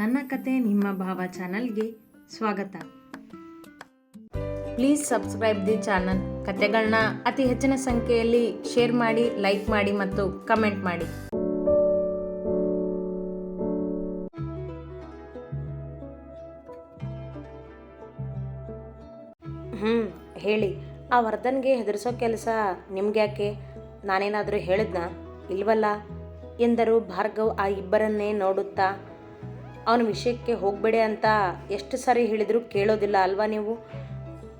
ನನ್ನ ಕತೆ ನಿಮ್ಮ ಭಾವ ಚಾನಲ್ಗೆ ಸ್ವಾಗತ. Please subscribe the channel. ಕತೆಗಳನ್ನ ಅತಿ ಹೆಚ್ಚಿನ ಸಂಖ್ಯೆಯಲ್ಲಿ ಶೇರ್ ಮಾಡಿ, ಲೈಕ್ ಮಾಡಿ ಮತ್ತು ಕಮೆಂಟ್ ಮಾಡಿ. ಹ್ಞೂ ಹೇಳಿ. ಆ ವರ್ಧನ್ಗೆ ಹೆದರ್ಸೋ ಕೆಲಸ ನಿಮ್ಗ್ಯಾಕೆ? ನಾನೇನಾದರೂ ಹೇಳಿದ್ನಾ? ಇಲ್ವಲ್ಲ? ಎಂದರು ಭಾರ್ಗವ್ ಆ ಇಬ್ಬರನ್ನೇ ನೋಡುತ್ತಾ ಅವನ ವಿಷಯಕ್ಕೆ ಹೋಗಬೇಡಿ ಅಂತ ಎಷ್ಟು ಸಾರಿ ಹೇಳಿದರೂ ಕೇಳೋದಿಲ್ಲ ಅಲ್ವಾ ನೀವು?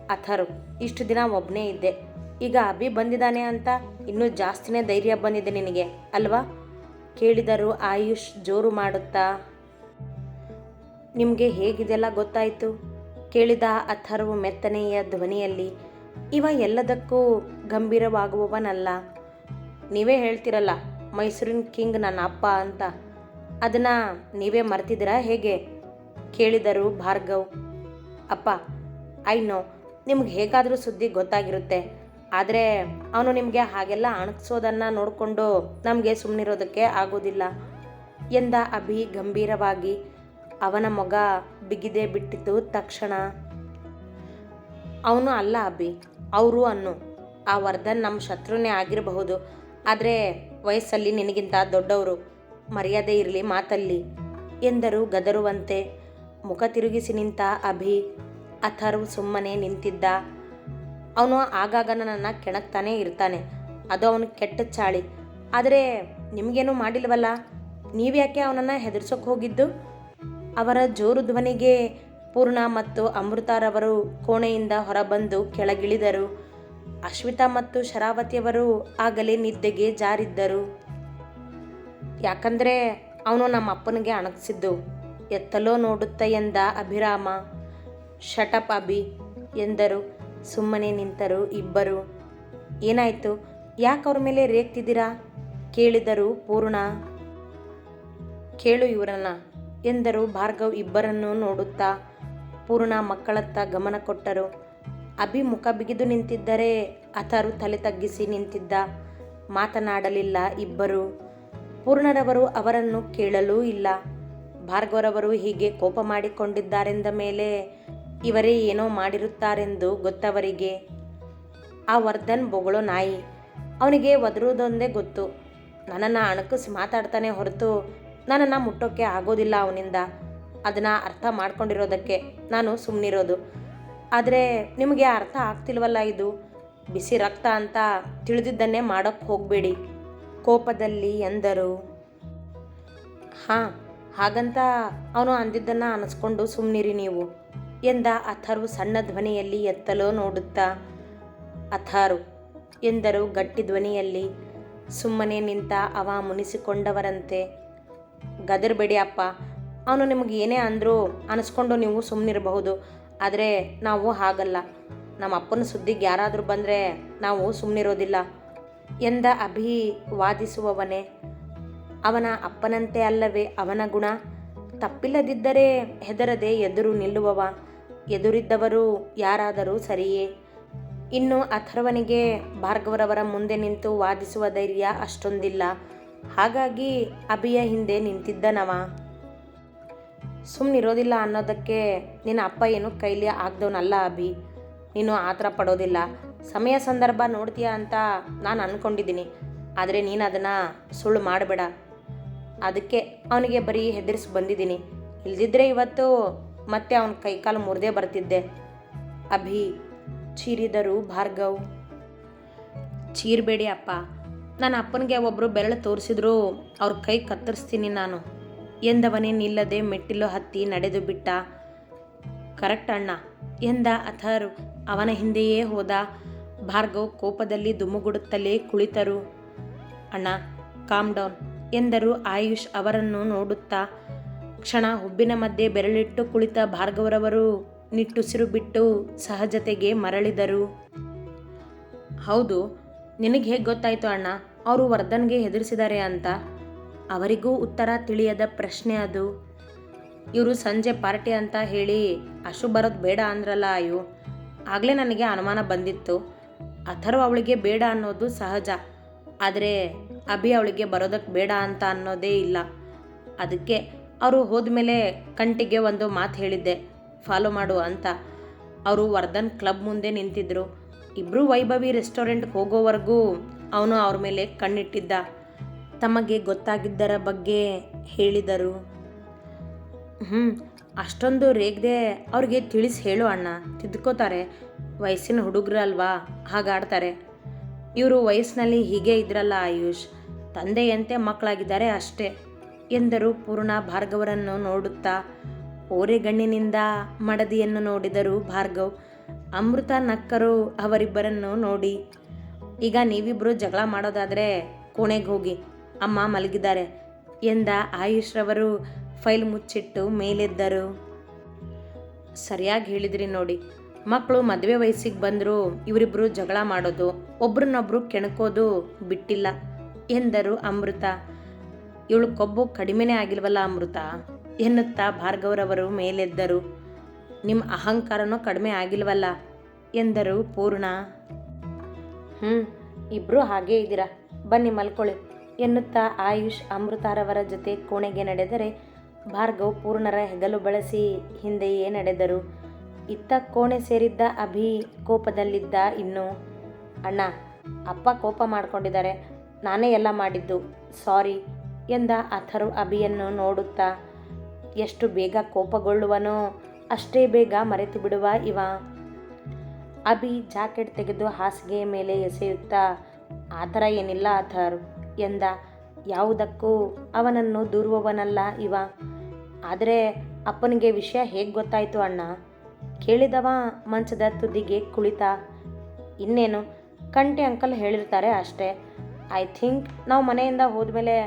ಅಥರು, ಇಷ್ಟು ದಿನ ಒಬ್ಬನೇ ಇದ್ದೆ. ಈಗ ಅಭಿ ಬಂದಿದ್ದಾನೆ ಅಂತ ಇನ್ನೂ ಜಾಸ್ತಿನೇ ಧೈರ್ಯ ಬಂದಿದೆ ನಿನಗೆ, ಅಲ್ವಾ? ಕೇಳಿದರು ಆಯುಷ್ ಜೋರು ಮಾಡುತ್ತಾ? ನಿಮಗೆ ಹೇಗಿದೆಲ್ಲ ಗೊತ್ತಾಯಿತು? ಕೇಳಿದ ಅಥರ್ವ ಮೆತ್ತನೆಯ ಧ್ವನಿಯಲ್ಲಿ, ಇವ ಎಲ್ಲದಕ್ಕೂ ಗಂಭೀರವಾಗುವವನಲ್ಲ. ನೀವೇ ಹೇಳ್ತಿರಲ್ಲ, ಮೈಸೂರಿನ ಕಿಂಗ್ ನನ್ನ ಅಪ್ಪ ಅಂತ. ಅದನ್ನು ನೀವೇ ಮರ್ತಿದ್ದೀರಾ? ಹೇಗೆ? ಕೇಳಿದರು ಭಾರ್ಗವ್. ಅಪ್ಪ, ಐ ನೋ, ನಿಮ್ಗೆ ಹೇಗಾದರೂ ಸುದ್ದಿ ಗೊತ್ತಾಗಿರುತ್ತೆ. ಆದರೆ ಅವನು ನಿಮಗೆ ಹಾಗೆಲ್ಲ ಅಣಗಿಸೋದನ್ನು ನೋಡಿಕೊಂಡು ನಮಗೆ ಸುಮ್ಮನಿರೋದಕ್ಕೆ ಆಗೋದಿಲ್ಲ ಎಂದ ಅಭಿ ಗಂಭೀರವಾಗಿ. ಅವನ ಮೊಗ ಬಿಗಿದೇ ಬಿಟ್ಟಿತು ತಕ್ಷಣ. ಅವನು ಅಲ್ಲ ಅಭಿ, ಅವರು ಅನ್ನು. ಆ ವರ್ಧನ್ ನಮ್ಮ ಶತ್ರುನೇ ಆಗಿರಬಹುದು, ಆದರೆ ವಯಸ್ಸಲ್ಲಿ ನಿನಗಿಂತ ದೊಡ್ಡವರು. ಮರ್ಯಾದೆ ಇರಲಿ, ಮಾತಲ್ಲಿ ಎಂದರು ಗದರುವಂತೆ. ಮುಖ ತಿರುಗಿಸಿ ನಿಂತ ಅಭಿ ಅಥರ್ವ್ ಸುಮ್ಮನೆ ನಿಂತಿದ್ದ. ಅವನು ಆಗಾಗ ನನ್ನನ್ನು ಕೆಣಕ್ತಾನೆ ಇರ್ತಾನೆ. ಅದು ಅವನು ಕೆಟ್ಟ ಚಾಳಿ. ಆದರೆ ನಿಮಗೇನು ಮಾಡಿಲ್ವಲ್ಲ? ನೀವ್ಯಾಕೆ ಅವನನ್ನು ಹೆದರ್ಸೋಕೆ ಹೋಗಿದ್ದು? ಅವರ ಜೋರು ಧ್ವನಿಗೆ ಪೂರ್ಣ ಮತ್ತು ಅಮೃತಾರವರು ಕೋಣೆಯಿಂದ ಹೊರಬಂದು ಕೆಳಗಿಳಿದರು. ಅಶ್ವಿತಾ ಮತ್ತು ಶರಾವತಿಯವರು ಆಗಲೇ ನಿದ್ದೆಗೆ ಜಾರಿದ್ದರು. ಯಾಕಂದರೆ ಅವನು ನಮ್ಮ ಅಪ್ಪನಿಗೆ ಅಣಗಿಸಿದ್ದು. ಎತ್ತಲೋ ನೋಡುತ್ತ ಎಂದ ಅಭಿರಾಮ. ಶಟಪ್ ಅಭಿ, ಎಂದರು. ಸುಮ್ಮನೆ ನಿಂತರು ಇಬ್ಬರು. ಏನಾಯಿತು? ಯಾಕೆ ಅವ್ರ ಮೇಲೆ ರೇಗ್ತಿದ್ದೀರಾ? ಕೇಳಿದರು ಪೂರ್ಣ. ಕೇಳು ಇವರನ್ನ ಎಂದರು ಭಾರ್ಗವ್ ಇಬ್ಬರನ್ನು ನೋಡುತ್ತಾ. ಪೂರ್ಣ ಮಕ್ಕಳತ್ತ ಗಮನ ಕೊಟ್ಟರು. ಅಭಿ ಮುಖ ಬಿಗಿದು ನಿಂತಿದ್ದರೆ ಅಥರು ತಲೆ ತಗ್ಗಿಸಿ ನಿಂತಿದ್ದ. ಮಾತನಾಡಲಿಲ್ಲ ಇಬ್ಬರು. ಪೂರ್ಣರವರು ಅವರನ್ನು ಕೇಳಲೂ ಇಲ್ಲ. ಭಾರ್ಗವರವರು ಹೀಗೆ ಕೋಪ ಮಾಡಿಕೊಂಡಿದ್ದಾರೆಂದ ಮೇಲೆ ಇವರೇ ಏನೋ ಮಾಡಿರುತ್ತಾರೆಂದು ಗೊತ್ತವರಿಗೆ. ಆ ವರ್ಧನ್ ಬೊಗಳೋ ನಾಯಿ, ಅವನಿಗೆ ಒದರುವುದೊಂದೇ ಗೊತ್ತು. ನನ್ನನ್ನು ಅಣಕಿಸಿ ಮಾತಾಡ್ತಾನೆ ಹೊರತು ನನ್ನನ್ನು ಮುಟ್ಟೋಕ್ಕೆ ಆಗೋದಿಲ್ಲ ಅವನಿಂದ. ಅದನ್ನು ಅರ್ಥ ಮಾಡ್ಕೊಂಡಿರೋದಕ್ಕೆ ನಾನು ಸುಮ್ಮನಿರೋದು ಆದರೆ ನಿಮಗೆ ಅರ್ಥ ಆಗ್ತಿಲ್ವಲ್ಲ ಇದು? ಬಿಸಿ ರಕ್ತ ಅಂತ ತಿಳಿದಿದ್ದನ್ನೇ ಮಾಡೋಕ್ಕೆ ಹೋಗಬೇಡಿ. ಕೋಪದಲ್ಲಿ ಎಂದರು. ಹಾಂ, ಹಾಗಂತ ಅವನು ಅಂದಿದ್ದನ್ನು ಅನಿಸ್ಕೊಂಡು ಸುಮ್ಮನಿರಿ ನೀವು ಎಂದ ಅಥರು ಸಣ್ಣ ಧ್ವನಿಯಲ್ಲಿ ಎತ್ತಲೋ ನೋಡುತ್ತಾ. ಅಥಾರು ಎಂದರು ಗಟ್ಟಿ ಧ್ವನಿಯಲ್ಲಿ, ಸುಮ್ಮನೆ ನಿಂತ ಅವ ಮುನಿಸಿಕೊಂಡವರಂತೆ. ಗದರ್ಬೇಡಿ ಅಪ್ಪ, ಅವನು ನಿಮಗೆ ಏನೇ ಅಂದರೂ ಅನಿಸ್ಕೊಂಡು ನೀವು ಸುಮ್ಮನಿರಬಹುದು ಆದರೆ ನಾವು ಹಾಗಲ್ಲ. ನಮ್ಮ ಅಪ್ಪನ ಸುದ್ದಿಗೆ ಯಾರಾದರೂ ಬಂದರೆ ನಾವು ಸುಮ್ಮನಿರೋದಿಲ್ಲ ಎಂದ ಅಭಿ ವಾದಿಸುವವನೇ ಅವನ ಅಪ್ಪನಂತೆ ಅಲ್ಲವೇ ಅವನ ಗುಣ. ತಪ್ಪಿಲ್ಲದಿದ್ದರೆ ಹೆದರದೆ ಎದುರು ನಿಲ್ಲುವವ. ಎದುರಿದ್ದವರು ಯಾರಾದರೂ ಸರಿಯೇ. ಇನ್ನು ಅಥರ್ವನಿಗೆ ಭಾರ್ಗವರವರ ಮುಂದೆ ನಿಂತು ವಾದಿಸುವ ಧೈರ್ಯ ಅಷ್ಟೊಂದಿಲ್ಲ. ಹಾಗಾಗಿ ಅಭಿಯ ಹಿಂದೆ ನಿಂತಿದ್ದನವ. ಸುಮ್ಮನಿರೋದಿಲ್ಲ ಅನ್ನೋದಕ್ಕೆ ನಿನ್ನ ಅಪ್ಪ ಏನು ಕೈಲಿ ಆಗ್ದವನಲ್ಲ ಅಭಿ. ನೀನು ಆ ಥರ ಪಡೋದಿಲ್ಲ. ಸಮಯ ಸಂದರ್ಭ ನೋಡ್ತೀಯ ಅಂತ ನಾನು ಅಂದ್ಕೊಂಡಿದ್ದೀನಿ ಆದರೆ ನೀನು ಅದನ್ನು ಸುಳ್ಳು ಮಾಡಬೇಡ. ಅದಕ್ಕೆ ಅವನಿಗೆ ಬರೀ ಹೆದರಿಸಿ ಬಂದಿದ್ದೀನಿ. ಇಲ್ದಿದ್ರೆ ಇವತ್ತು ಮತ್ತೆ ಅವನ ಕೈಕಾಲು ಮುರಿದೇ ಬರ್ತಿದ್ದೆ. ಅಭಿ, ಚೀರಿದರು ಭಾರ್ಗವ್. ಚೀರಬೇಡಿ ಅಪ್ಪ. ನನ್ನ ಅಪ್ಪನಿಗೆ ಒಬ್ಬರು ಬೆರಳು ತೋರಿಸಿದ್ರು ಅವ್ರ ಕೈ ಕತ್ತರಿಸ್ತೀನಿ ನಾನು. ಎಂದವನೇ ನಿಲ್ಲದೆ ಮೆಟ್ಟಿಲು ಹತ್ತಿ ನಡೆದು ಬಿಟ್ಟ. ಕರೆಕ್ಟ್ ಅಣ್ಣ. ಎಂದ ಅಥರ್ ಅವನ ಹಿಂದೆಯೇ ಹೋದ. ಭಾರ್ಗವ್ ಕೋಪದಲ್ಲಿ ದುಮ್ಮುಗುಡುತ್ತಲೇ ಕುಳಿತರು. ಅಣ್ಣ ಕಾಮ್ ಡೌನ್ ಎಂದರು ಆಯುಷ್ ಅವರನ್ನು ನೋಡುತ್ತಾ. ಕ್ಷಣ ಹುಬ್ಬಿನ ಮಧ್ಯೆ ಬೆರಳಿಟ್ಟು ಕುಳಿತ ಭಾರ್ಗವರವರು ನಿಟ್ಟುಸಿರು ಬಿಟ್ಟು ಸಹಜತೆಗೆ ಮರಳಿದರು. ಹೌದು, ನಿನಗೆ ಹೇಗೆ ಗೊತ್ತಾಯಿತು ಅಣ್ಣ? ಅವರು ವರ್ಧನ್ಗೆ ಹೆದರಿಸಿದ್ದಾರೆ ಅಂತ. ಅವರಿಗೂ ಉತ್ತರ ತಿಳಿಯದ ಪ್ರಶ್ನೆ ಅದು. ಇವರು ಸಂಜೆ ಪಾರ್ಟಿ ಅಂತ ಹೇಳಿ ಅಶು ಬರೋದು ಬೇಡ ಅಂದ್ರಲ್ಲ ಅಯ್ಯೋ. ಆಗಲೇ ನನಗೆ ಅನುಮಾನ ಬಂದಿತ್ತು. ಅಥರ್ವ ಅವಳಿಗೆ ಬೇಡ ಅನ್ನೋದು ಸಹಜ. ಆದರೆ ಅಭಿ ಅವಳಿಗೆ ಬರೋದಕ್ಕೆ ಬೇಡ ಅಂತ ಅನ್ನೋದೇ ಇಲ್ಲ. ಅದಕ್ಕೆ ಅವರು ಹೋದ್ಮೇಲೆ ಕಂಟಿಗೆ ಒಂದು ಮಾತು ಹೇಳಿದ್ದೆ ಫಾಲೋ ಮಾಡು ಅಂತ. ಅವರು ವರ್ಧನ್ ಕ್ಲಬ್ ಮುಂದೆ ನಿಂತಿದ್ದರು ಇಬ್ಬರು ವೈಭವಿ ರೆಸ್ಟೋರೆಂಟ್ಗೆ ಹೋಗೋವರೆಗೂ ಅವನು ಅವ್ರ ಮೇಲೆ ಕಣ್ಣಿಟ್ಟಿದ್ದ. ತಮಗೆ ಗೊತ್ತಾಗಿದ್ದರ ಬಗ್ಗೆ ಹೇಳಿದರು. ಹ್ಞೂ ಅಷ್ಟೊಂದು ರೇಗದೆ ಅವ್ರಿಗೆ ತಿಳಿಸಿ ಹೇಳು ಅಣ್ಣ, ತಿದ್ಕೋತಾರೆ. ವಯಸ್ಸಿನ ಹುಡುಗರಲ್ವಾ? ಹಾಗಾಡ್ತಾರೆ. ಇವರು ವಯಸ್ಸಿನಲ್ಲಿ ಹೀಗೆ ಇದ್ರಲ್ಲ ಆಯುಷ್. ತಂದೆಯಂತೆ ಮಕ್ಕಳಾಗಿದ್ದಾರೆ ಅಷ್ಟೇ, ಎಂದರು ಪೂರ್ಣ ಭಾರ್ಗವರನ್ನು ನೋಡುತ್ತಾ. ಓರೆಗಣ್ಣಿನಿಂದ ಮಡದಿಯನ್ನು ನೋಡಿದರು ಭಾರ್ಗವ್. ಅಮೃತ ನಕ್ಕರು ಅವರಿಬ್ಬರನ್ನು ನೋಡಿ, ಈಗ ನೀವಿಬ್ಬರು ಜಗಳ ಮಾಡೋದಾದರೆ ಕೋಣೆಗೆ ಹೋಗಿ, ಅಮ್ಮ ಮಲಗಿದ್ದಾರೆ ಎಂದ ಆಯುಷ್ರವರು ಫೈಲ್ ಮುಚ್ಚಿಟ್ಟು ಮೇಲೆದ್ದರು. ಸರಿಯಾಗಿ ಹೇಳಿದ್ರಿ ನೋಡಿ ಮಕ್ಕಳು ಮದುವೆ ವಯಸ್ಸಿಗೆ ಬಂದರು ಇವರಿಬ್ಬರು ಜಗಳ ಮಾಡೋದು, ಒಬ್ರನ್ನೊಬ್ರು ಕೆಣಕೋದು ಬಿಟ್ಟಿಲ್ಲ ಎಂದರು ಅಮೃತ. ಇವಳು ಕೊಬ್ಬು ಕಡಿಮೆನೇ ಆಗಿಲ್ವಲ್ಲ ಅಮೃತ? ಎನ್ನುತ್ತಾ ಭಾರ್ಗವರವರು ಮೇಲೆದ್ದರು. ನಿಮ್ಮ ಅಹಂಕಾರನೂ ಕಡಿಮೆ ಆಗಿಲ್ವಲ್ಲ ಎಂದರು ಪೂರ್ಣ. ಹ್ಞೂ ಇಬ್ಬರು ಹಾಗೇ ಇದ್ದೀರಾ? ಬನ್ನಿ ಮಲ್ಕೊಳ್ಳಿ ಎನ್ನುತ್ತಾ ಆಯುಷ್ ಅಮೃತಾರವರ ಜೊತೆ ಕೋಣೆಗೆ ನಡೆದರೆ ಭಾರ್ಗವ್ ಪೂರ್ಣರ ಹೆಗಲು ಬಳಸಿ ಹಿಂದೆಯೇ ನಡೆದರು. ಇತ್ತ ಕೋಣೆ ಸೇರಿದ್ದ ಅಭಿ ಕೋಪದಲ್ಲಿದ್ದ ಇನ್ನು ಅಣ್ಣ, ಅಪ್ಪ ಕೋಪ ಮಾಡ್ಕೊಂಡಿದ್ದಾರೆ. ನಾನೇ ಎಲ್ಲ ಮಾಡಿದ್ದು. ಸಾರಿ ಎಂದ ಅಥರು ಅಭಿಯನ್ನು ನೋಡುತ್ತಾ, ಎಷ್ಟು ಬೇಗ ಕೋಪಗೊಳ್ಳುವನೋ, ಅಷ್ಟೇ ಬೇಗ ಮರೆತು ಬಿಡುವ ಇವ. ಅಭಿ ಜಾಕೆಟ್ ತೆಗೆದು ಹಾಸಿಗೆಯ ಮೇಲೆ ಎಸೆಯುತ್ತಾ, ಆ ಥರ ಏನಿಲ್ಲ ಅಥರ್ ಎಂದ, ಯಾವುದಕ್ಕೂ ಅವನನ್ನು ದೂರುವವನಲ್ಲ ಇವ. ಆದರೆ ಅಪ್ಪನಿಗೆ ವಿಷಯ ಹೇಗೆ ಗೊತ್ತಾಯಿತು ಅಣ್ಣ? ಕೇಳಿದವ ಮಂಚದ ತುದಿಗೆ ಕುಳಿತ. ಇನ್ನೇನು? ಕಂಟಿ ಅಂಕಲ್ ಹೇಳಿರ್ತಾರೆ ಅಷ್ಟೇ. ಐ ಥಿಂಕ್ ನಾವು ಮನೆಯಿಂದ ಹೋದ್ಮೇಲೆ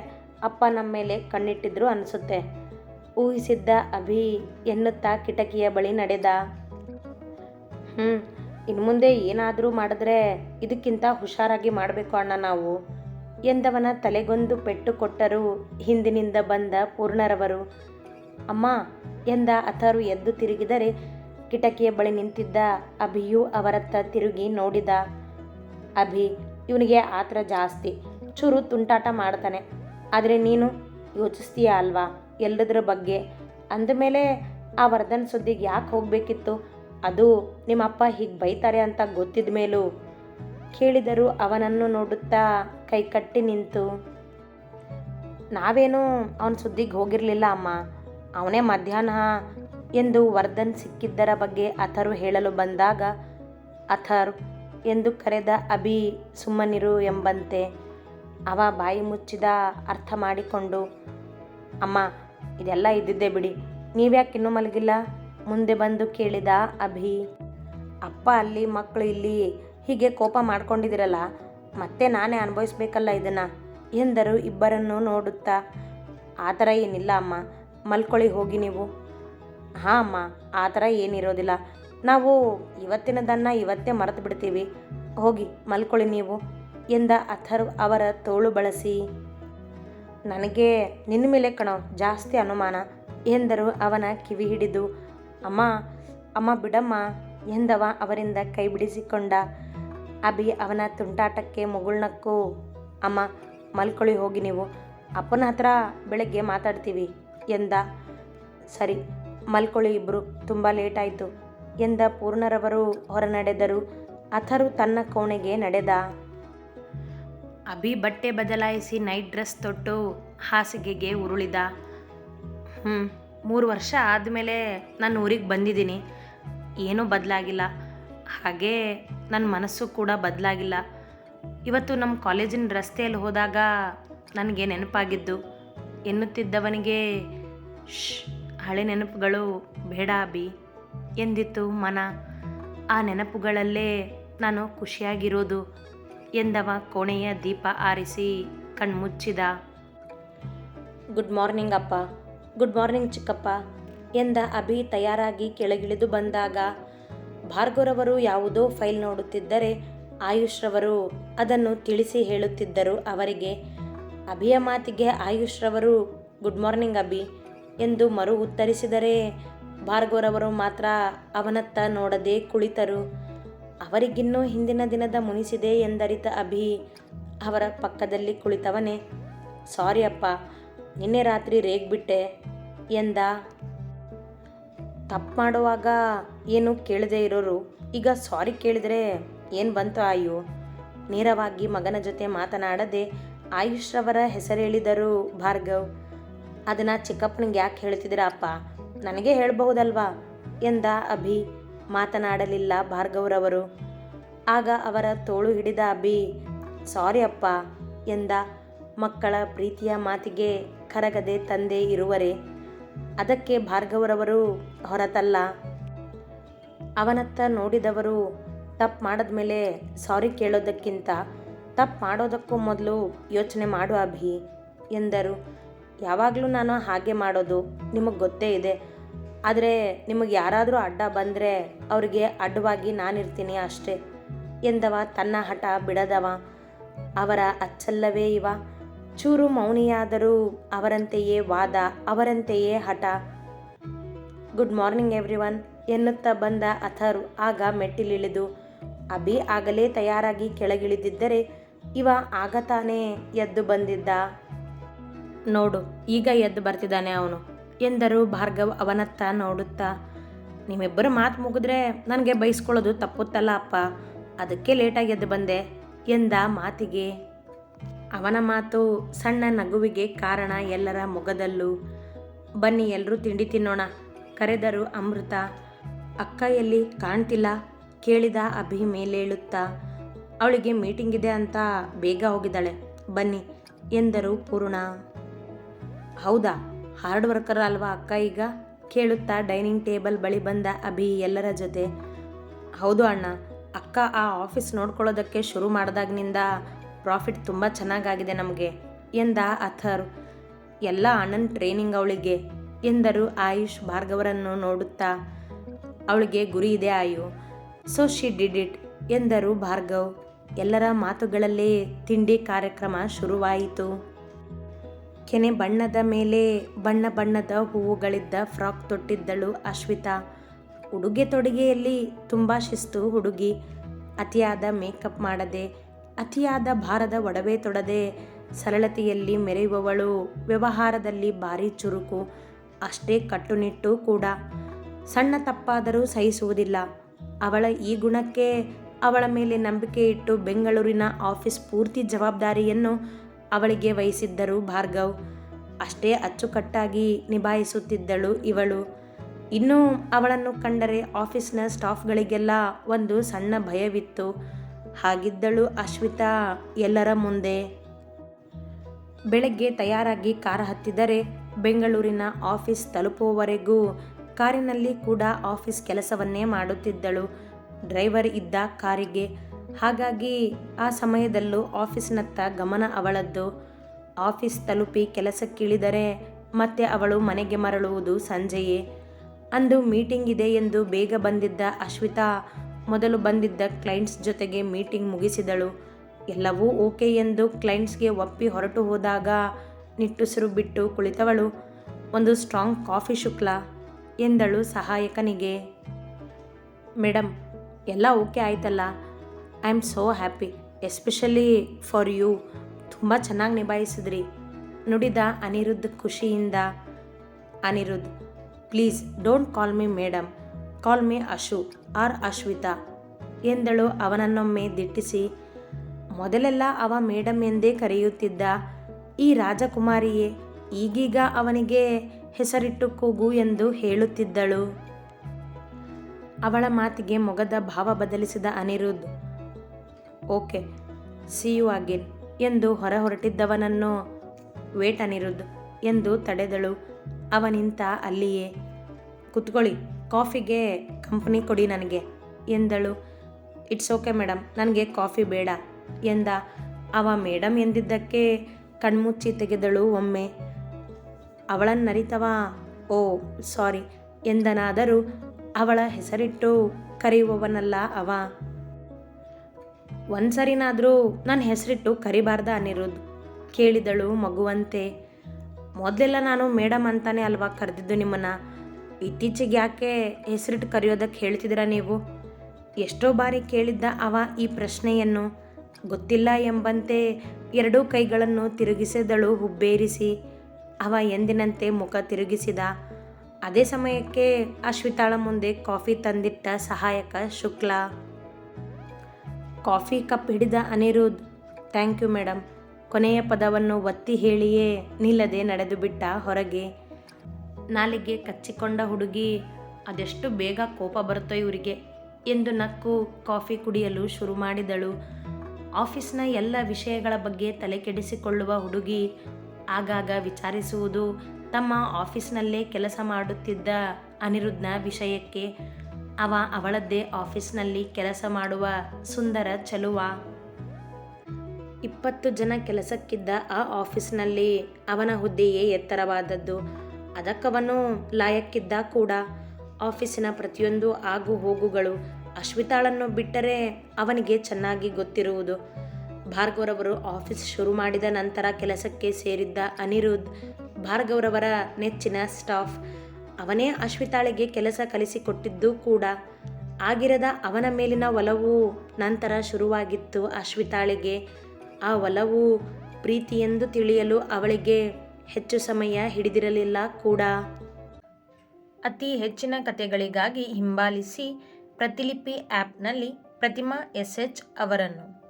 ಅಪ್ಪ ನಮ್ಮ ಮೇಲೆ ಕಣ್ಣಿಟ್ಟಿದ್ರು ಅನಿಸುತ್ತೆ. ಊಹಿಸಿದ್ದ ಅಭಿ ಎನ್ನುತ್ತಾ ಕಿಟಕಿಯ ಬಳಿ ನಡೆದ. ಹ್ಞೂ ಇನ್ನು ಮುಂದೆ ಏನಾದರೂ ಮಾಡಿದ್ರೆ ಇದಕ್ಕಿಂತ ಹುಷಾರಾಗಿ ಮಾಡಬೇಕು ಅಣ್ಣ ನಾವು ಎಂದವನ ತಲೆಗೊಂದು ಪೆಟ್ಟು ಕೊಟ್ಟರು ಹಿಂದಿನಿಂದ ಬಂದ ಪೂರ್ಣರವರು. ಅಮ್ಮ, ಎಂದ ಅಥರು ಎದ್ದು ತಿರುಗಿದರೆ ಕಿಟಕಿಯ ಬಳಿ ನಿಂತಿದ್ದ ಅಭಿಯು ಅವರತ್ತ ತಿರುಗಿ ನೋಡಿದ ಅಭಿ, ಇವನಿಗೆ ಆತರ ಜಾಸ್ತಿ. ಚೂರು ತುಂಟಾಟ ಮಾಡ್ತಾನೆ. ಆದರೆ ನೀನು ಯೋಚಿಸ್ತೀಯ ಅಲ್ವಾ? ಎಲ್ಲದರ ಬಗ್ಗೆ? ಅಂದಮೇಲೆ ಆ ವರ್ಧನ್ ಸುದ್ದಿಗೆ ಯಾಕೆ ಹೋಗಬೇಕಿತ್ತು? ಅದು ನಿಮ್ಮಪ್ಪ ಹೀಗೆ ಬೈತಾರೆ ಅಂತ ಗೊತ್ತಿದ ಮೇಲೂ ಕೇಳಿದರು ಅವನನ್ನು ನೋಡುತ್ತಾ ಕೈಕಟ್ಟಿ ನಿಂತು, ನಾವೇನು ಅವನ ಸುದ್ದಿಗೆ ಹೋಗಿರಲಿಲ್ಲ ಅಮ್ಮ. ಅವನೇ ಮಧ್ಯಾಹ್ನ ಎಂದು ವರ್ಧನ್ ಸಿಕ್ಕಿದ್ದರ ಬಗ್ಗೆ ಅಥರು ಹೇಳಲು ಬಂದಾಗ, ಅಥರ್ ಎಂದು ಕರೆದ ಅಭಿ ಸುಮ್ಮನಿರು ಎಂಬಂತೆ ಅವ ಬಾಯಿ ಮುಚ್ಚಿದ ಅರ್ಥ ಮಾಡಿಕೊಂಡು, ಅಮ್ಮ, ಇದೆಲ್ಲ ಇದ್ದಿದ್ದೆ ಬಿಡಿ, ನೀವ್ಯಾಕೆ ಇನ್ನೂ ಮಲಗಿಲ್ಲ? ಮುಂದೆ ಬಂದು ಕೇಳಿದ ಅಭಿ, ಅಪ್ಪ ಅಲ್ಲಿ ಮಕ್ಕಳು ಇಲ್ಲಿ ಹೀಗೆ ಕೋಪ ಮಾಡ್ಕೊಂಡಿದ್ದೀರಲ್ಲ ಮತ್ತೆ ನಾನೇ ಅನುಭವಿಸ್ಬೇಕಲ್ಲ ಇದನ್ನು? ಎಂದರು ಇಬ್ಬರನ್ನು ನೋಡುತ್ತಾ, ಆ ಥರ ಏನಿಲ್ಲ ಅಮ್ಮ, ಮಲ್ಕೊಳ್ಳಿ ಹೋಗಿ ನೀವು. ಹಾಂ ಅಮ್ಮ, ಆ ಥರ ಏನಿರೋದಿಲ್ಲ. ನಾವು ಇವತ್ತಿನದನ್ನು ಇವತ್ತೇ ಮರೆತು ಬಿಡ್ತೀವಿ. ಹೋಗಿ ಮಲ್ಕೊಳ್ಳಿ ನೀವು. ಎಂದ ಅಥರ್ ಅವರ ತೋಳು ಬಳಸಿ. ನನಗೆ ನಿನ್ನ ಮೇಲೆ ಕಣೋ ಜಾಸ್ತಿ ಅನುಮಾನ ಎಂದರು ಅವನ ಕಿವಿ ಹಿಡಿದು. ಅಮ್ಮ ಅಮ್ಮ ಬಿಡಮ್ಮ ಎಂದವ ಅವರಿಂದ ಕೈ ಬಿಡಿಸಿಕೊಂಡ. ಅಭಿ ಅವನ ತುಂಟಾಟಕ್ಕೆ ಮುಗುಳ್ನಕ್ಕು ಅಮ್ಮ, ಮಲ್ಕೊಳ್ಳಿ ಹೋಗಿ ನೀವು. ಅಪ್ಪನ ಹತ್ರ ಬೆಳಗ್ಗೆ ಮಾತಾಡ್ತೀವಿ ಎಂದ. ಸರಿ ಮಲ್ಕೊಳ್ಳಿ ಇಬ್ಬರು ತುಂಬ ಲೇಟ್ ಆಯಿತು. ಎಂದ ಪೂರ್ಣರವರು ಹೊರನಡೆದರು. ಅಥರು ತನ್ನ ಕೋಣೆಗೆ ನಡೆದ. ಅಭಿ ಬಟ್ಟೆ ಬದಲಾಯಿಸಿ ನೈಟ್ ಡ್ರೆಸ್ ತೊಟ್ಟು ಹಾಸಿಗೆಗೆ ಉರುಳಿದ. ಹ್ಞೂ ಮೂರು ವರ್ಷ ಆದಮೇಲೆ ನಾನು ಊರಿಗೆ ಬಂದಿದ್ದೀನಿ. ಏನೂ ಬದಲಾಗಿಲ್ಲ. ಹಾಗೆ ನನ್ನ ಮನಸ್ಸು ಕೂಡ ಬದಲಾಗಿಲ್ಲ. ಇವತ್ತು ನಮ್ಮ ಕಾಲೇಜಿನ ರಸ್ತೆಯಲ್ಲಿ ಹೋದಾಗ ನನಗೆ ನೆನಪಾಗಿದ್ದು. ಎನ್ನುತ್ತಿದ್ದವನಿಗೆ ಶ್ ಹಳೆ ನೆನಪುಗಳು ಬೇಡ ಅಭಿ. ಎಂದಿತ್ತು ಮನ? ಆ ನೆನಪುಗಳಲ್ಲೇ ನಾನು ಖುಷಿಯಾಗಿರೋದು. ಎಂದವ ಕೋಣೆಯ ದೀಪ ಆರಿಸಿ ಕಣ್ಮುಚ್ಚಿದ. ಗುಡ್ ಮಾರ್ನಿಂಗ್ ಅಪ್ಪ. ಗುಡ್ ಮಾರ್ನಿಂಗ್ ಚಿಕ್ಕಪ್ಪ. ಎಂದ ಅಭಿ ತಯಾರಾಗಿ ಕೆಳಗಿಳಿದು ಬಂದಾಗ, ಭಾರ್ಗವರವರು ಯಾವುದೋ ಫೈಲ್ ನೋಡುತ್ತಿದ್ದರೆ ಆಯುಷ್ರವರು ಅದನ್ನು ತಿಳಿಸಿ ಹೇಳುತ್ತಿದ್ದರು ಅವರಿಗೆ. ಅಭಿಯ ಮಾತಿಗೆ ಆಯುಷ್ರವರು, ಗುಡ್ ಮಾರ್ನಿಂಗ್ ಅಭಿ. ಎಂದು ಮರು ಉತ್ತರಿಸಿದರೆ ಭಾರ್ಗವರವರು ಮಾತ್ರ ಅವನತ್ತ ನೋಡದೆ ಕುಳಿತರು. ಅವರಿಗಿನ್ನೂ ಹಿಂದಿನ ದಿನದ ಮುನಿಸಿದೆ ಎಂದರಿತ ಅಭಿ ಅವರ ಪಕ್ಕದಲ್ಲಿ ಕುಳಿತವನೇ. ಸಾರಿ ಅಪ್ಪ, ನಿನ್ನೆ ರಾತ್ರಿ ರೇಗ್ಬಿಟ್ಟೆ ಎಂದ. ತಪ್ಪು ಮಾಡುವಾಗ ಏನು ಕೇಳದೆ ಇರೋರು? ಈಗ ಸಾರಿ ಕೇಳಿದರೆ ಏನು ಬಂತು ಆಯು? ನೇರವಾಗಿ ಮಗನ ಜೊತೆ ಮಾತನಾಡದೆ ಆಯುಷ್ರವರ ಹೆಸರು ಹೆಸರೇಳಿದರು ಭಾರ್ಗವ್. ಅದನ್ನು ಚಿಕ್ಕಪ್ಪನಿಗೆ ಯಾಕೆ ಹೇಳ್ತಿದ್ದೀರಾ ಅಪ್ಪ ನನಗೆ ಹೇಳಬಹುದಲ್ವಾ? ಎಂದ ಅಭಿ. ಮಾತನಾಡಲಿಲ್ಲ ಭಾರ್ಗವ್ರವರು. ಆಗ ಅವರ ತೋಳು ಹಿಡಿದ ಅಭಿ, ಸಾರಿ ಅಪ್ಪ, ಎಂದ ಮಕ್ಕಳ ಪ್ರೀತಿಯ ಮಾತಿಗೆ ಕರಗದೆ ತಂದೆ ಇರುವರೆ. ಅದಕ್ಕೆ ಭಾರ್ಗವರವರು ಹೊರತಲ್ಲ. ಅವನತ್ತ ನೋಡಿದವರು ತಪ್ಪು ಮಾಡಿದ್ಮೇಲೆ ಸಾರಿ ಕೇಳೋದಕ್ಕಿಂತ ತಪ್ಪು ಮಾಡೋದಕ್ಕೂ ಮೊದಲು ಯೋಚನೆ ಮಾಡು ಅಭಿ, ಎಂದರು. ಯಾವಾಗಲೂ ನಾನು ಹಾಗೆ ಮಾಡೋದು ನಿಮಗೆ ಗೊತ್ತೇ ಇದೆ. ಆದರೆ ನಿಮಗೆ ಯಾರಾದರೂ ಅಡ್ಡ ಬಂದರೆ ಅವರಿಗೆ ಅಡ್ಡವಾಗಿ ನಾನಿರ್ತೀನಿ ಅಷ್ಟೇ. ಎಂದವ, ತನ್ನ ಹಠ ಬಿಡದವ, ಅವರ ಅಚ್ಚಲ್ಲವೇ ಇವ. ಚೂರು ಮೌನಿಯಾದರೂ ಅವರಂತೆಯೇ ವಾದ, ಅವರಂತೆಯೇ ಹಠ. ಗುಡ್ ಮಾರ್ನಿಂಗ್ ಎವ್ರಿ ಒನ್ ಎನ್ನುತ್ತಾ ಬಂದ ಅಥರ್ ಆಗ ಮೆಟ್ಟಿಲಿಳಿದು. ಅಭಿ ಆಗಲೇ ತಯಾರಾಗಿ ಕೆಳಗಿಳಿದಿದ್ದರೆ ಇವ ಆಗ ತಾನೇ ಎದ್ದು ಬಂದಿದ್ದ. ನೋಡು, ಈಗ ಎದ್ದು ಬರ್ತಿದ್ದಾನೆ ಅವನು. ಎಂದರು ಭಾರ್ಗವ್ ಅವನತ್ತ ನೋಡುತ್ತಾ, ನಿಮ್ಮಿಬ್ಬರು ಮಾತು ಮುಗಿದ್ರೆ ನನಗೆ ಬೈಸ್ಕೊಳ್ಳೋದು ತಪ್ಪುತ್ತಲ್ಲ ಅಪ್ಪ, ಅದಕ್ಕೆ ಲೇಟಾಗಿ ಎದ್ದು ಬಂದೆ, ಎಂದ ಮಾತಿಗೆ. ಅವನ ಮಾತು ಸಣ್ಣ ನಗುವಿಗೆ ಕಾರಣ ಎಲ್ಲರ ಮೊಗದಲ್ಲೂ ಬನ್ನಿ ಎಲ್ಲರೂ ತಿಂಡಿ ತಿನ್ನೋಣ, ಕರೆದರು ಅಮೃತ. ಅಕ್ಕ ಎಲ್ಲಿ ಕಾಣ್ತಿಲ್ಲ, ಕೇಳಿದ ಅಭಿ ಮೇಲೇಳುತ್ತಾ ಅವಳಿಗೆ ಮೀಟಿಂಗ್ ಇದೆ ಅಂತ ಬೇಗ ಹೋಗಿದ್ದಾಳೆ, ಬನ್ನಿ, ಎಂದರು ಪೂರ್ಣ. ಹೌದಾ? ಹಾರ್ಡ್ ವರ್ಕರ್ ಅಲ್ವಾ ಅಕ್ಕ ಈಗ? ಕೇಳುತ್ತಾ ಡೈನಿಂಗ್ ಟೇಬಲ್ ಬಳಿ ಬಂದ ಅಭಿ ಎಲ್ಲರ ಜೊತೆ. ಹೌದು ಅಣ್ಣ, ಅಕ್ಕ ಆ ಆಫೀಸ್ ನೋಡ್ಕೊಳ್ಳೋದಕ್ಕೆ ಶುರು ಮಾಡಿದಾಗಿನಿಂದ ಪ್ರಾಫಿಟ್ ತುಂಬ ಚೆನ್ನಾಗಾಗಿದೆ ನಮಗೆ, ಎಂದ ಅಥರ್. ಎಲ್ಲ ಅಣ್ಣನ ಟ್ರೈನಿಂಗ್ ಅವಳಿಗೆ, ಎಂದರು ಆಯುಷ್ ಭಾರ್ಗವರನ್ನು ನೋಡುತ್ತಾ. ಅವಳಿಗೆ ಗುರಿ ಇದೆ ಆಯು. ಸೊ ಶಿ ಡಿಡ್ ಇಟ್ ಎಂದರು ಭಾರ್ಗವ್. ಎಲ್ಲರ ಮಾತುಗಳಲ್ಲೇ ತಿಂಡಿ ಕಾರ್ಯಕ್ರಮ ಶುರುವಾಯಿತು. ಕೆನೆ ಬಣ್ಣದ ಮೇಲೆ ಬಣ್ಣ ಬಣ್ಣದ ಹೂವುಗಳಿದ್ದ ಫ್ರಾಕ್ ತೊಟ್ಟಿದ್ದಳು ಅಶ್ವಿತಾ. ಉಡುಗೆ ತೊಡುಗೆಯಲ್ಲಿ ತುಂಬ ಶಿಸ್ತು ಹುಡುಗಿ. ಅತಿಯಾದ ಮೇಕಪ್ ಮಾಡದೆ, ಅತಿಯಾದ ಭಾರದ ಒಡವೆ ತೊಡದೆ ಸರಳತೆಯಲ್ಲಿ ಮೆರೆಯುವವಳು ವ್ಯವಹಾರದಲ್ಲಿ ಭಾರಿ ಚುರುಕು, ಅಷ್ಟೇ ಕಟ್ಟುನಿಟ್ಟು ಕೂಡ. ಸಣ್ಣ ತಪ್ಪಾದರೂ ಸಹಿಸುವುದಿಲ್ಲ. ಅವಳ ಈ ಗುಣಕ್ಕೆ ಅವಳ ಮೇಲೆ ನಂಬಿಕೆ ಇಟ್ಟು ಬೆಂಗಳೂರಿನ ಆಫೀಸ್ ಪೂರ್ತಿ ಜವಾಬ್ದಾರಿಯನ್ನು ಅವಳಿಗೆ ವಹಿಸಿದ್ದರು ಭಾರ್ಗವ್. ಅಷ್ಟೇ ಅಚ್ಚುಕಟ್ಟಾಗಿ ನಿಭಾಯಿಸುತ್ತಿದ್ದಳು ಇವಳು. ಇನ್ನು ಅವಳನ್ನು ಕಂಡರೆ ಆಫೀಸ್ನ ಸ್ಟಾಫ್ಗಳಿಗೆಲ್ಲ ಒಂದು ಸಣ್ಣ ಭಯವಿತ್ತು. ಹಾಗಿದ್ದಳು ಅಶ್ವಿತಾ ಎಲ್ಲರ ಮುಂದೆ. ಬೆಳಗ್ಗೆ ತಯಾರಾಗಿ ಕಾರ್ ಹತ್ತಿದರೆ ಬೆಂಗಳೂರಿನ ಆಫೀಸ್ ತಲುಪುವವರೆಗೂ ಕಾರಿನಲ್ಲಿ ಕೂಡ ಆಫೀಸ್ ಕೆಲಸವನ್ನೇ ಮಾಡುತ್ತಿದ್ದಳು. ಡ್ರೈವರ್ ಇದ್ದ ಕಾರಿಗೆ ಹಾಗಾಗಿ ಆ ಸಮಯದಲ್ಲೂ ಆಫೀಸ್ನತ್ತ ಗಮನ ಅವಳದ್ದು. ಆಫೀಸ್ ತಲುಪಿ ಕೆಲಸಕ್ಕಿಳಿದರೆ ಮತ್ತೆ ಅವಳು ಮನೆಗೆ ಮರಳುವುದು ಸಂಜೆಯೇ. ಅಂದು ಮೀಟಿಂಗ್ ಇದೆ ಎಂದು ಬೇಗ ಬಂದಿದ್ದ ಅಶ್ವಿತಾ ಮೊದಲು ಬಂದಿದ್ದ ಕ್ಲೈಂಟ್ಸ್ ಜೊತೆಗೆ ಮೀಟಿಂಗ್ ಮುಗಿಸಿದಳು. ಎಲ್ಲವೂ ಓಕೆ ಎಂದು ಕ್ಲೈಂಟ್ಸ್ಗೆ ಒಪ್ಪಿ ಹೊರಟು ಹೋದಾಗ ನಿಟ್ಟುಸಿರು ಬಿಟ್ಟು ಕುಳಿತವಳು. ಒಂದು ಸ್ಟ್ರಾಂಗ್ ಕಾಫಿ ಶುಕ್ಲ ಎಂದಳು ಸಹಾಯಕನಿಗೆ. ಮೇಡಮ್ ಎಲ್ಲ ಓಕೆ ಆಯ್ತಲ್ಲ? I am so happy especially for you ತುಂಬ ಚೆನ್ನಾಗಿ ನಿಭಾಯಿಸಿದ್ರಿ. ನುಡಿದ ಅನಿರುದ್ಧ ಖುಷಿಯಿಂದ. Aniruddha please don't call me madam call me Ashu or Ashwita ಎಂದಳು ಅವನನ್ನೊಮ್ಮೆ ದಿಟ್ಟಿಸಿ. ಮೊದಲೆಲ್ಲ ಅವ ಮೇಡಮ್ ಎಂದೇ ಕರೆಯುತ್ತಿದ್ದ ಈ ರಾಜಕುಮಾರಿಯೇ, ಈಗೀಗ ಅವನಿಗೆ ಹೆಸರಿಟ್ಟು ಕೂಗು ಎಂದು ಹೇಳುತ್ತಿದ್ದಳು. ಅವಳ ಮಾತಿಗೆ ಮೊಗದ ಭಾವ ಬದಲಿಸಿದ Aniruddh okay see you again ಎಂದು ಹೊರ ಹೊರಟಿದ್ದವನನ್ನು ವೇಟ್ ಅನಿರುದ್ಧ್ ಎಂದು ತಡೆದಳು. ಅವನಿಂತ ಅಲ್ಲಿಯೇ, ಕುತ್ಕೊಳ್ಳಿ, ಕಾಫಿಗೆ ಕಂಪ್ನಿ ಕೊಡಿ ನನಗೆ ಎಂದಳು. ಇಟ್ಸ್ ಓಕೆ ಮೇಡಮ್ ನನಗೆ ಕಾಫಿ ಬೇಡ ಎಂದ. ಅವ ಮೇಡಮ್ ಎಂದಿದ್ದಕ್ಕೆ ಕಣ್ಮುಚ್ಚಿ ತೆಗೆದಳು ಒಮ್ಮೆ. ಅವಳನ್ನರಿತವ ಓ ಸಾರಿ ಎಂದನಾದರೂ ಅವಳ ಹೆಸರಿಟ್ಟು ಕರೆಯುವವನಲ್ಲ ಅವ. ಒಂದ್ಸರಿನಾದರೂ ನನ್ನ ಹೆಸರಿಟ್ಟು ಕರಿಬಾರ್ದ ಅನಿರುದ್ಧ್ ಕೇಳಿದಳು ಮಗುವಂತೆ. ಮೊದಲೆಲ್ಲ ನಾನು ಮೇಡಮ್ ಅಂತಾನೆ ಅಲ್ವಾ ಕರೆದಿದ್ದು ನಿಮ್ಮನ್ನು? ಇತ್ತೀಚೆಗೆ ಯಾಕೆ ಹೆಸರಿಟ್ಟು ಕರೆಯೋದಕ್ಕೆ ಹೇಳ್ತಿದ್ದೀರಾ ನೀವು? ಎಷ್ಟೋ ಬಾರಿ ಕೇಳಿದ್ದ ಅವ ಈ ಪ್ರಶ್ನೆಯನ್ನು. ಗೊತ್ತಿಲ್ಲ ಎಂಬಂತೆ ಎರಡೂ ಕೈಗಳನ್ನು ತಿರುಗಿಸಿದಳು ಹುಬ್ಬೇರಿಸಿ. ಅವ ಎಂದಿನಂತೆ ಮುಖ ತಿರುಗಿಸಿದ. ಅದೇ ಸಮಯಕ್ಕೆ ಅಶ್ವಿತಾಳ ಮುಂದೆ ಕಾಫಿ ತಂದಿಟ್ಟ ಸಹಾಯಕ ಶುಕ್ಲ. ಕಾಫಿ ಕಪ್ ಹಿಡಿದ ಅನಿರುದ್ಧ್ ಥ್ಯಾಂಕ್ ಯು ಮೇಡಮ್ ಕೊನೆಯ ಪದವನ್ನು ಒತ್ತಿ ಹೇಳಿಯೇ ನಿಲ್ಲದೆ ನಡೆದು ಬಿಟ್ಟ ಹೊರಗೆ. ನಾಲಿಗೆ ಕಚ್ಚಿಕೊಂಡ ಹುಡುಗಿ, ಅದೆಷ್ಟು ಬೇಗ ಕೋಪ ಬರುತ್ತೋ ಇವರಿಗೆ ಎಂದು ನಕ್ಕು ಕಾಫಿ ಕುಡಿಯಲು ಶುರು ಮಾಡಿದಳು. ಆಫೀಸ್ನ ಎಲ್ಲ ವಿಷಯಗಳ ಬಗ್ಗೆ ತಲೆ ಕೆಡಿಸಿಕೊಳ್ಳುವ ಹುಡುಗಿ ಆಗಾಗ ವಿಚಾರಿಸುವುದು ತಮ್ಮ ಆಫೀಸ್ನಲ್ಲೇ ಕೆಲಸ ಮಾಡುತ್ತಿದ್ದ ಅನಿರುದ್ಧನ ವಿಷಯಕ್ಕೆ ಅವ ಅವಳದ್ದೇ ಆಫೀಸ್ನಲ್ಲಿ ಕೆಲಸ ಮಾಡುವ ಸುಂದರ ಚಲುವ. ಇಪ್ಪತ್ತು ಜನ ಕೆಲಸಕ್ಕಿದ್ದ ಆ ಆಫೀಸ್ನಲ್ಲಿ ಅವನ ಹುದ್ದೆಯೇ ಎತ್ತರವಾದದ್ದು. ಅದಕ್ಕವನು ಲಾಯಕ್ಕಿದ್ದ ಕೂಡ. ಆಫೀಸಿನ ಪ್ರತಿಯೊಂದು ಆಗು ಹೋಗುಗಳು ಅಶ್ವಿತಾಳನ್ನು ಬಿಟ್ಟರೆ ಅವನಿಗೆ ಚೆನ್ನಾಗಿ ಗೊತ್ತಿರುವುದು. ಭಾರ್ಗವರವರು ಆಫೀಸ್ ಶುರು ಮಾಡಿದ ನಂತರ ಕೆಲಸಕ್ಕೆ ಸೇರಿದ್ದ ಅನಿರುದ್ಧ್ ಭಾರ್ಗವರವರ ನೆಚ್ಚಿನ ಸ್ಟಾಫ್ ಅವನೇ ಅಶ್ವಿತಾಳಿಗೆ ಕೆಲಸ ಕಲಿಸಿಕೊಟ್ಟಿದ್ದು ಕೂಡ. ಆಗಿರದ ಅವನ ಮೇಲಿನ ಒಲವು ನಂತರ ಶುರುವಾಗಿತ್ತು ಅಶ್ವಿತಾಳಿಗೆ. ಆ ಒಲವು ಪ್ರೀತಿಯೆಂದು ತಿಳಿಯಲು ಅವಳಿಗೆ ಹೆಚ್ಚು ಸಮಯ ಹಿಡಿದಿರಲಿಲ್ಲ ಕೂಡ. ಅತಿ ಹೆಚ್ಚಿನ ಕಥೆಗಳಿಗಾಗಿ ಹಿಂಬಾಲಿಸಿ ಪ್ರತಿಲಿಪಿ ಆ್ಯಪ್ನಲ್ಲಿ ಪ್ರತಿಮಾ ಎಸ್ ಎಚ್ ಅವರನ್ನು.